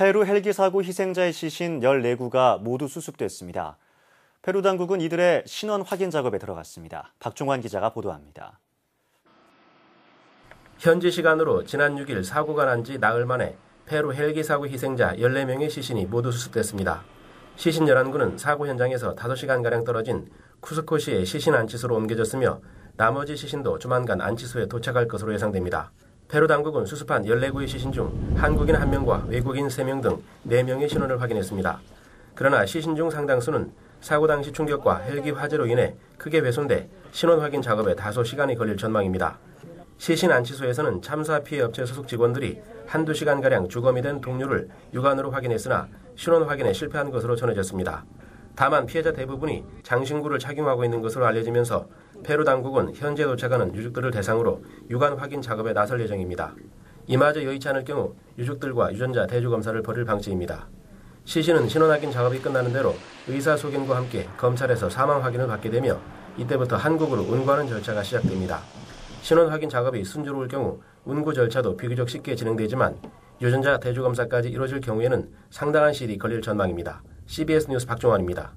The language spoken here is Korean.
페루 헬기 사고 희생자의 시신 14구가 모두 수습됐습니다. 페루 당국은 이들의 신원 확인 작업에 들어갔습니다. 박종환 기자가 보도합니다. 현지 시간으로 지난 6일 사고가 난 지 나흘 만에 페루 헬기 사고 희생자 14명의 시신이 모두 수습됐습니다. 시신 11구는 사고 현장에서 5시간가량 떨어진 쿠스코시의 시신 안치소로 옮겨졌으며 나머지 시신도 조만간 안치소에 도착할 것으로 예상됩니다. 페루 당국은 수습한 14구의 시신 중 한국인 1명과 외국인 3명 등 4명의 신원을 확인했습니다. 그러나 시신 중 상당수는 사고 당시 충격과 헬기 화재로 인해 크게 훼손돼 신원 확인 작업에 다소 시간이 걸릴 전망입니다. 시신 안치소에서는 참사 피해 업체 소속 직원들이 한두 시간가량 주검이 된 동료를 육안으로 확인했으나 신원 확인에 실패한 것으로 전해졌습니다. 다만 피해자 대부분이 장신구를 착용하고 있는 것으로 알려지면서 페루 당국은 현재 도착하는 유족들을 대상으로 유관 확인 작업에 나설 예정입니다. 이마저 여의치 않을 경우 유족들과 유전자 대주 검사를 벌일 방침입니다. 시신은 신원 확인 작업이 끝나는 대로 의사 소견과 함께 검찰에서 사망 확인을 받게 되며 이때부터 한국으로 운구하는 절차가 시작됩니다. 신원 확인 작업이 순조로울 경우 운구 절차도 비교적 쉽게 진행되지만 유전자 대주검사까지 이뤄질 경우에는 상당한 시일이 걸릴 전망입니다. CBS 뉴스 박종환입니다.